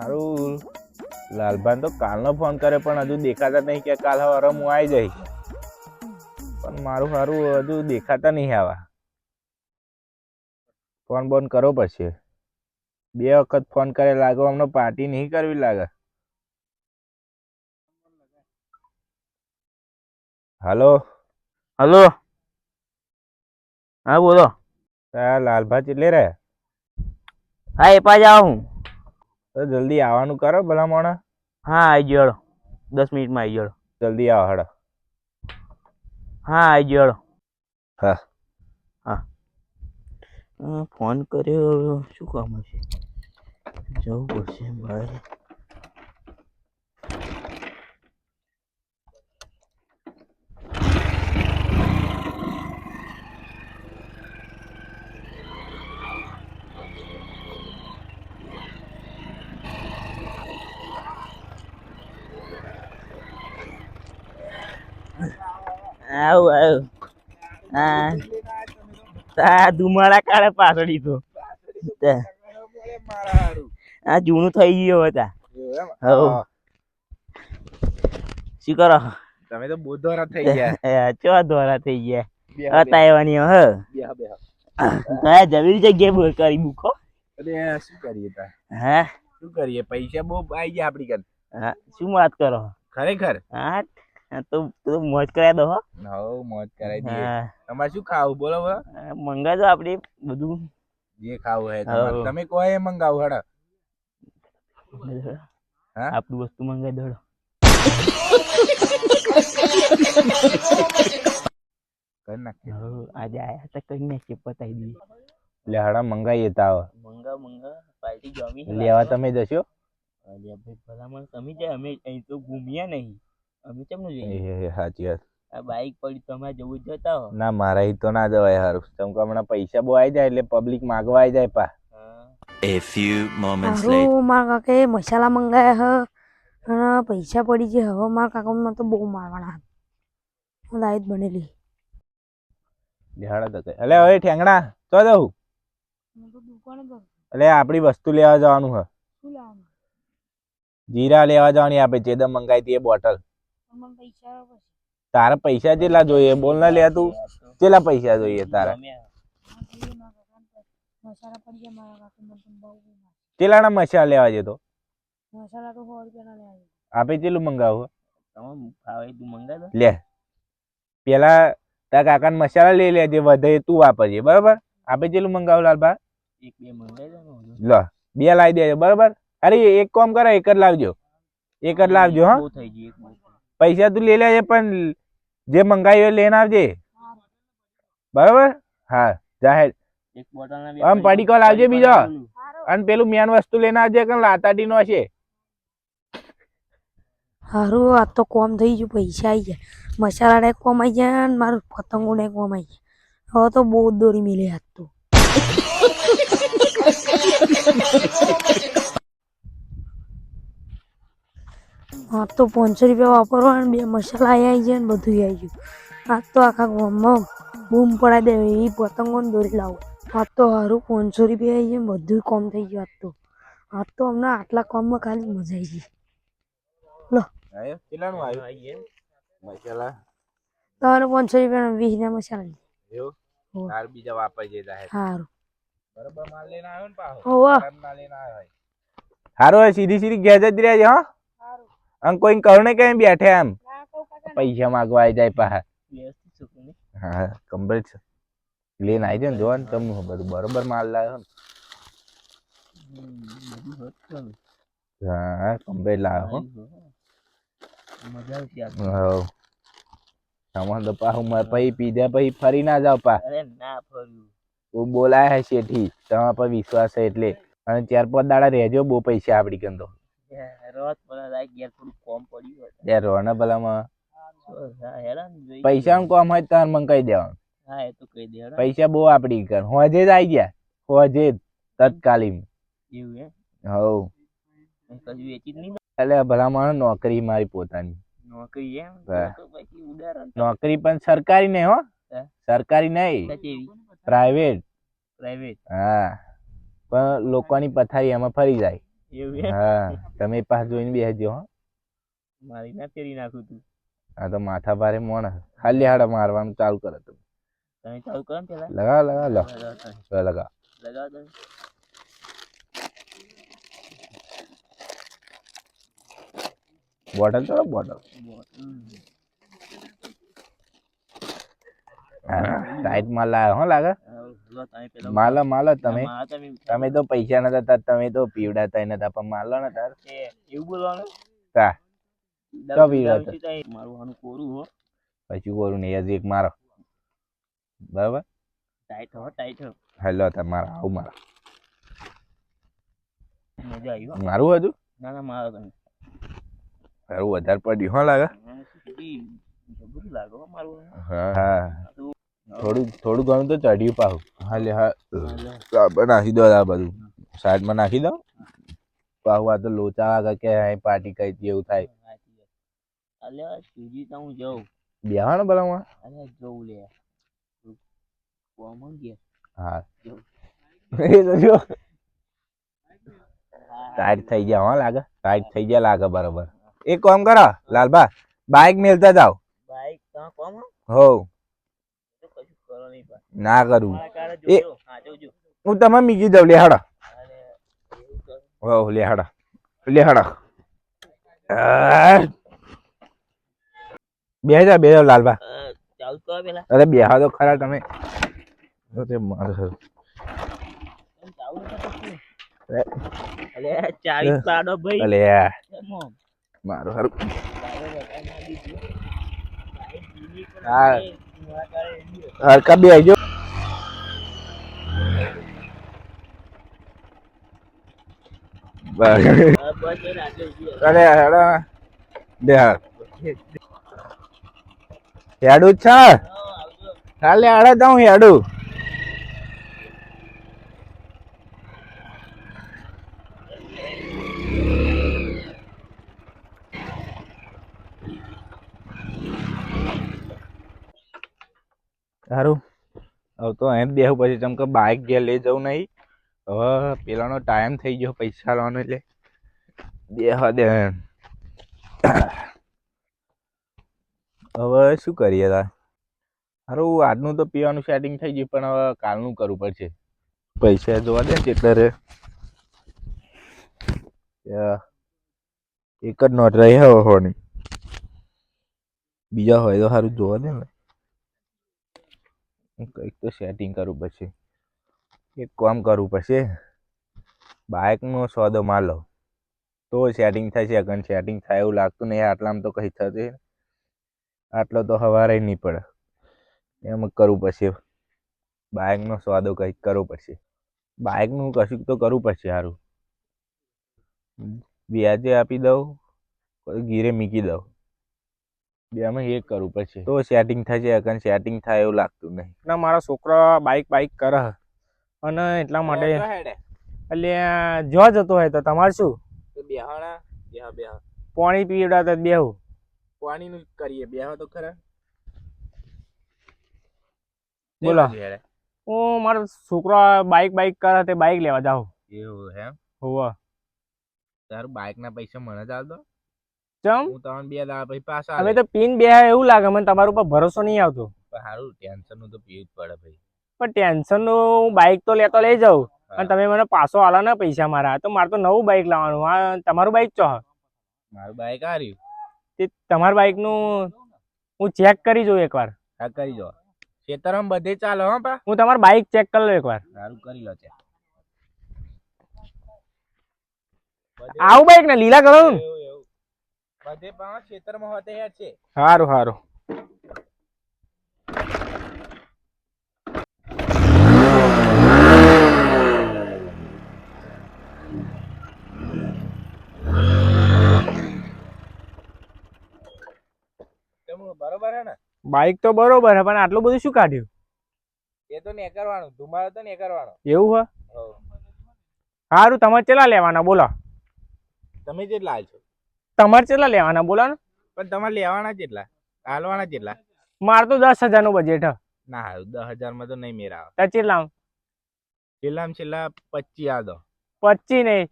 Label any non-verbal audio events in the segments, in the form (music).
સારું લાલભાન તો કાલનો ફોન કરે પણ હજુ દેખાતા નહીં કે કાલ હવે હું આવી જઈશ. પણ મારું સારું હજુ દેખાતા નહીં આવા. ફોન બોન કરો પછી. બે વખત ફોન કરે લાગો અમને પાર્ટી નહીં કરવી લાગે. હલો? હલો? હા બોલો. લાલભા ચેટલે રે હા એ પાછા આવું. તો જલ્દી આવવાનું કરો ભલા મોણા. હા આવી ગયો દસ મિનિટમાં આવી ગયો જલ્દી આવો હડો. હા આવી ગયો. હા. હા. ફોન કર્યો શું કામ હશે? જવું પડશે બહાર આવું આવું. હા. આ ધુમાડા કાળે પાછળ તો. આ જૂનું થઈ ગયું હતા હવ. શું કરો? તમે તો બોધોરા થઈ ગયા. (laughs) ચો દોરા થઈ ગયા? બેહો, બેહો, હતા એવાની હ બેહો, બેહો. જમીન જગ્યાએ બોલ કરી મૂકો. અરે શું કરીએ તા? હા. શું કરીએ? પૈસા બહુ આવી ગયા આપડી કન. હા શું વાત કરો? ખરેખર? હા તો તું મોજ કરાવી દો હો. હવ મોજ કરાવી દે તમારે શું ખાવું? બોલો બોલો મંગાજો આપણે બધું. જે ખાવું હે. તમારે. તમે કહો એ મંગાવ હડ. હા? આપણું વસ્તુ મંગાવી દો કરી નાખી હવ, આજે આયા તો કઈ નાખીએ પતાવી દઈએ. એટલે હડા મંગાવીએ તાવ. મંગા મંગા પાર્ટી જમી. લેવા તમે જશો? અલ્યા ભાઈ ભલામણ તમે જાય. અમે અહીં તો ઘૂમ્યા નહીં. અમે કેમનું એ સાચી વાત. આ બાઈક પડી તમે જવું જ જતા હો. ના મારા ઈ તો ના જવાય હારું. તમ કે હમણાં પૈસા બહુ આવી જાય એટલે પબ્લિક માગવા આવી જાય પા. A few moments later. મારા કાકે મસાલા મંગાયા હ અને પૈસા પડી ગયા હવે મારા કાકામાં તો બહુ મારવાના હતા હું લાઈટ બનેલી. દેહાડા તો અલે હવે ઠેંગણા તો જવું એટલે આપણી વસ્તુ લેવા જવાનું હ. શું લાવવાનું જીરા લેવા જવાની આપે ચેદમ મંગાવી હતી એ બોટલ. તારા પૈસા જેટલા જોઈએ બોલ ના લે તું. કેટલા પૈસા જોઈએ તારા. કેટલા કેટલાના મસાલા લેવા જતો મસાલા તો લેવા આપે કેટલું મંગાવું તમે ફાવે તું મંગાવી લે. પેલા તારા કાકા મસાલા લઈ લેજે વધે તું વાપરજે બરાબર? આપે કેટલું મંગાવું લાલબા એક બે મંગાવી દો ને બધું. લો બે લાવી દેજો બરાબર? અરે એક કામ કરે એક જ લાવજો. એક જ લાવજો હા. થઈ ગયું. પૈસા તું લઈ લેજે પણ જે મંગાવી હોય લઈને આવજે. બરાબર? હા જાહેર. એક બોટલના બે આમ પડી- પડીકો લાવજે બીજો. અને પેલું મેન વસ્તુ લઈને આવજે કે લાતાડી નો હશે. હારું આ તો કોમ થઈ ગયું પૈસા આવી ગયા. મસાલા ને કોમ આવી ગયા અને મારું પતંગો ને કોમ આવી ગયા. હવે તો બહુ દોરી મિલે હાથ તો. (laughs) હા તો પાંચસો રૂપિયા વાપરવા અને બે મસાલા આવી જાય ને બધું આવી ગયું. આ તો આખા ગામમાં બૂમ પડાવી દે એ પતંગો ને દોરી લાવો. આ તો સારું પાંચસો રૂપિયા આવી જાય બધું કોમ થઈ ગયું આજ તો. આજ તો હમણાં આટલા કોમમાં ખાલી મજા આવી ગઈ. કેટલાનું આવ્યું મસાલા. તમારે પાંચસો રૂપિયા વીસ ના મસાલા બીજા વાપરી જાહેર સારું બરોબર માલ લઈને આવ્યો ને પાછો. હોવે. ખરાબ લઈને આવ્યો હારું સીધી સીધી ઘેર જતી રહેજે હા. અને કોઈ કરણે ને કઈ બેઠે આમ પૈસા માગવા આવી જાય ને? હા કમ્પ્લીટ છે. લેન આવી જાય ને જોવા ને તમને બધું બરોબર માલ લાવ્યો ને. હા કમ્પ્લીટ લાવ્યો હો. મજા આવશે આ. સામાન તો પાછું મારે પછી પીધા પછી ફરી ના જાવ પા અરે ના ફર્યું. બોલાય હે શેઠી તમારા પર વિશ્વાસ છે એટલે. અને ચાર પાંચ દાડા રહેજો બહુ પૈસા આપડી કંદો રોના ભલામાં પૈસા કોમ હોય તાર મને કહી દેવાનું. હા એ તો કહી દે પૈસા બહુ આપડી કર. હોજે જ આવી ગયા. હોજે તત્કાલીન. એવું હે હવ કશું વેચી નહીં એટલે ભલામાં નોકરી મારી પોતાની. નોકરી એમ? નોકરી પણ સરકારી નહીં હો. સરકારી નહીં. પ્રાઇવેટ. પ્રાઇવેટ. હા. પણ લોકોની પથારી એમાં ફરી જાય. એવું? હા તમે પાસ જોઈને બેસજો હો. મારી ના તેરી નાખું તું. આ તો માથા ભારે મોણ ખાલી હાડા મારવાનું ચાલુ કરે તમે. તમે ચાલુ કરો ને પેલા. લગા લગા લો, લગાવ લગાવો. તમે. બોટલ ચલો બોટલ. ટાઈટ માલ લાવ્યો હો લાગે? માલો માલો તમે તમે તો પૈસા નતા તાર તમે તો પીવડાતા નતા પણ માલો ને તાર. એવું બોલવાનું? તા. તો એ મારું હાનું કોરું હો. પછી કોરું નહીં હજી એક મારો. બરાબર? ટાઈટ હો ટાઈટ હો. હેલો તાર મારા આવું મારા. મજા આવી મારું હતું ના ના મારો તમે. મારું વધારે પડ્યું હો લાગે? લાગે મારું. હા હા. થોડું થોડું ઘણું તો ચઢ્યું પાહું. હાલે હા. હાલો. આ નાખી દો આ બધું. સાઈડમાં નાખી દો. પાહુ આ તો લોચા વાગે કે અહીં પાર્ટી કઈ હતી એવું થાય. અલે સુજી તો હું જાઉં. બેહાણ બરાબર અરે જઉં લે. કોમન કે હા. એ તો જો. ટાઈટ થઈ ગયા હો લાગે. ટાઈટ થઈ ગયા લાગે બરાબર. એક કામ કરો લાલબા. બાઇક મેલતા જાઓ. બાઈક તો કોમ હો? ના કરું. એ- હા તમે મીકી દઉં લેહાડા. અરે લેહાડા. લેહાડો. બે જા બે જા લાલબા અરે બે હા બેહા તો ખરા તમે. અરે. મારે. મારું હારું. હરકા બે ઊભી હતી. અરે હેડો બે હાર હેડું છે હાલે આવજો. જાઉં હેડો હેડું સારું હવે તો એમ બેહું પછી ચમ કે બાઇક ઘેર લઈ જવું નહીં. હવે પેલાનો ટાઈમ થઈ ગયો પૈસા લેવાનો એટલે બેહ દે હવે શું કરીએ તાર? સારું આજનું તો પીવાનું સેટિંગ થઈ ગયું, પણ હવે કાલનું કરવું પડશે. પૈસા જોવા દે કેટલા રે. એક જ નોટ રહી હવે હોની. બીજા હોય તો સારું જોવા દે ને. કંઈક તો સેટિંગ કરવું પડશે એક કામ કરવું પડશે બાઇકનો સોદો માલો તો સેટિંગ થશે અગર સેટિંગ થાય એવું લાગતું નહીં. આટલામાં તો કંઈ થશે આટલો તો હવારે નહીં પડે. એમ કરવું પડશે બાઇકનો સોદો કંઈક કરવો પડશે બાઇકનું કશુંક તો કરવું પડશે સારું વ્યાજે આપી દઉં. ગીરે મૂકી દઉં. બેમાં એક કરવું પછી. તો સેટિંગ થશે અગર સેટિંગ થાય એવું લાગતું નહીં. ના મારા છોકરા બાઈક બાઈક કરે અને એટલા માટે એટલે જો જતો હોય તો તમારે શું? બેહાણા બેહા બેહા. પાણી પીવડા તો બેહું. પાણીનું કરીએ બેહા તો ખરા. બોલો. હું મારો છોકરો બાઈક બાઇક કરે તે બાઈક લેવા જાઉં. એવું હે હોવા. તારું બાઇક ના પૈસા મને જ આલતો ચમ? હું તમને બે દાડા પછી પાછા અમે તો પીન બે એવું લાગે મને તમારા ઉપર ભરોસો નહીં આવતો. સારું ટેન્શનનું તો પીવું જ પડે ભાઈ. પણ ટેન્શનનું બાઈક તો લેતો લઈ જાઉં. અને તમે મને પાછો આલા ને પૈસા મારા તો મારે તો નવું બાઈક લાવવાનું. આ તમારું બાઈક ચો? મારું બાઇક રહ્યું. તે તમારા બાઈકનું હું ચેક કરી જોઉં એકવાર. આ કરી જો. ખેતરમાં બધે ચાલો હા પા હું તમારું બાઈક ચેક કરી લઉં એકવાર. સારું કરી લો ચેક આવું બાઈક ને લીલા ને. એવું બધે પણ ખેતરમાં હોતે યાર છે. સારું સારું બરોબર હે ને? બાઈક તો બરોબર છે પણ આટલું બધું શું કાઢ્યું? એ તો ને કરવાનું ધુમાડો તો ને કરવાનો એવું હે? સારું તમારે ચલા લેવાના બોલો. તમે જેટલા છો. તમારે કેટલા લેવાના? બોલો ને. પણ તમારે લેવાના કેટલા હાલવાના કેટલા મારે તો દસ હજારનું બજેટ ના હાલ દસ હજારમાં તો નહીં મેરા આવે. કેટલા છેલ્લામાં છેલ્લા પચીસ આ દો પચીસ નહીં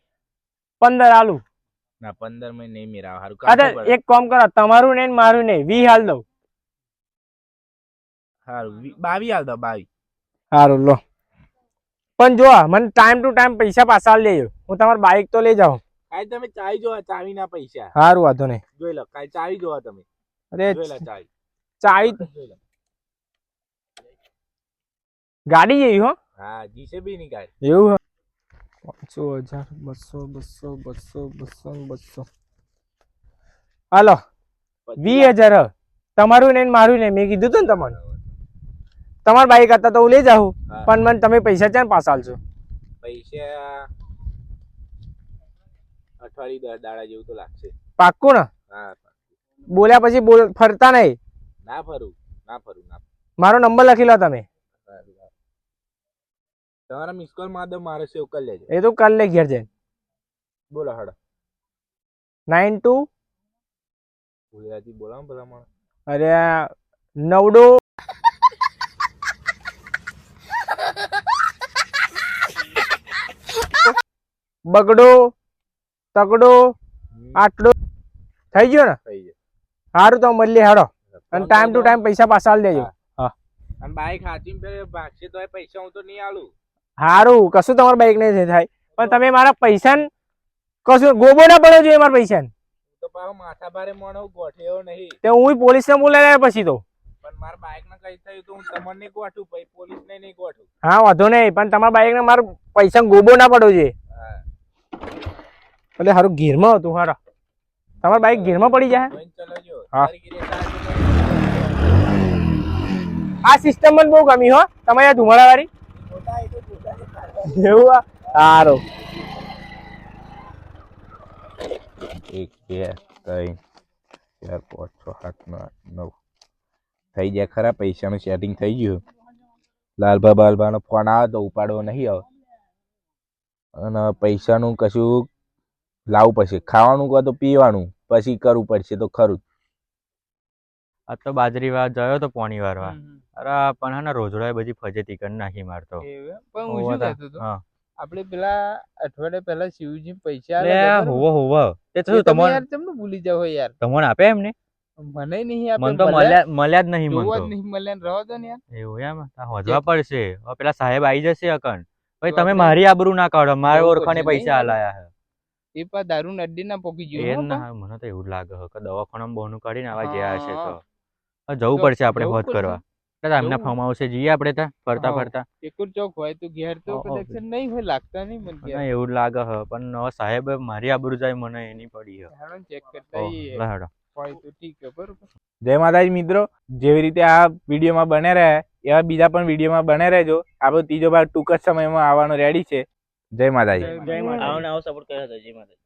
પંદર આલુ. ના પંદરમાં નહીં મેળાવ હારું અરે એક કામ કરો તમારું નહીં મારું નહીં વી હાલ દઉં. હારું બાવી હાલ દો બાવી સારું લો. પણ જો મને ટાઈમ ટુ ટાઈમ પૈસા પાછા લેજો હું તમારી બાઈક તો લઈ જાઉં. કાઈ તમે ચાવી જોવા ચાવી ના પૈસા. સારું વાંધો નહીં. જોઈ લો કાઈ ચાવી જોવા તમે. અરે જોઈ લો ચાવી. ચાવી ગાડી જેવી હો. હા જીસીબી ની ગાડી. એવું હે. પાંચસો હજાર બસો બસો બસો બસો બસો. હાલો વીસ હજાર તમારું ને મારું ને મેં કીધું તું ને તમને. તમારી બાઈક હતા તો હું લઈ જાઉં. પણ મને તમે પૈસા ક્યાં પાછા આલશો પૈસા અઠવાડિયું દસ દાડા જેવું તો લાગશે. પાક્કું ને? હા બોલ્યા પછી બોલ ફરતા નહીં? ના ફરું ના ફરું ના મારો નંબર લખી લો તમે. તમારા મિસ કોલમાં દો મારે સેવ કરી લેજો. એ તો કાલ લે ઘેર જઈને બોલો હડ. Nine two? ગુજરાતી બોલો ને ભલા માણ અરે નવડો? બગડો? તગડો આટલો થઈ ગયો ને? થઈ ગયો. સારું તો મળી હાડો અને ટાઈમ ટુ ટાઈમ પૈસા પાછા આલી દેજો. અને બાઈક હાચીને ભાગશે તો પૈસા હું તો નહીં આલું. સારું કશું તમારું બાઈક નહીં થાય. પણ તમે મારા પૈસા કશું ગોબો ના પડ્યો જોઈએ મારા પૈસા તો પાછો માથા ભારે મોણો ગોઠ્યો નહીં. તે હું પોલીસ ને બોલાવ્યા પછી તો. પણ મારા બાઈક ને કઈ થયું તો હું તમને નહીં ગોઠું પછી પોલીસ ને નહીં ગોઠું હા વાંધો નહીં પણ તમારા બાઈક ને મારા પૈસા ગોબો ના પડ્યો જોઈએ. એટલે સારું ગીરમાં હતું હારા. તમારા બાઈક ગીરમાં પડી જાય? હા. આ સિસ્ટમ મને બહુ ગમી હો. તમારી આ ધુમાડા વાળી મોટા એ તો મોટા એવું આ? સારું એક બે ત્રણ ચાર પાંચ છ સાત નવ નવ. થઈ જાય ખરા પૈસાનું સેટિંગ થઈ ગયું. લાલભા બાલભાનો ફોન આવે તો ઉપાડવો નહીં આવે. અને પૈસાનું કશું લાવવું પડશે. ખાવાનું કહો તો પીવાનું પછી કરવું પડશે તો ખરું આ તો બાજરી વાર જયો તો પોણી વાર અરે પણ હે ને રોજડા બધી ફજેતી કરી નાખી મારતો પણ હું શું કહેતો હતો? આપણે પેલા અઠવાડિયા પહેલા શિવજી પૈસા લે હોવો હોવો. તે તો તમને યાર ચમનું ભૂલી જાવ યાર? તમને આપે એમને? મને નહીં આપે મને તો મળ્યા મળ્યા જ નહીં જોવા તો. મન નહીં મળ્યા રહો તો ને યાર. તો એવું એમ? હોજવા પડશે. હવે પેલા સાહેબ આવી જશે અકન. ભાઈ તમે મારી આબરૂ ના કાઢો. મારા ઓળખાણે પૈસા? આલાયા હે. એ પા દારૂ ની ના પોકી એ ગયું ના મને તો એવું લાગે હે કે દવાખાનામાં બહુનું કાઢીને આવા જ્યાં હશે તો. જવું પડશે આપણે વાત કરવા. એટલે એમના ફોર્મ હાઉસે જઈએ આપણે ત્યાં ફરતા ફરતા. એકુર ચોક હોય તો ઘેર તો. કલેક્શન નહીં હોય લાગતા નહીં મને એવું લાગે હ પણ ન સાહેબ મારી આબરૂ જાય મને એની પડી હે. હાલો ચેક કરતા. હેડો. હોય તો ઠીક છે બરોબર. જય માતાજી મિત્રો. જેવી રીતે આ વિડીયોમાં બને રહ્યા એવા બીજા પણ વિડીયોમાં બને રહેજો. આપણો ત્રીજો ભાગ ટૂંક જ સમયમાં આવવાનો રેડી છે. જય માતાજી. જય માતા આવને આવો સપોર્ટ કર્યો હતો જય માતાજી.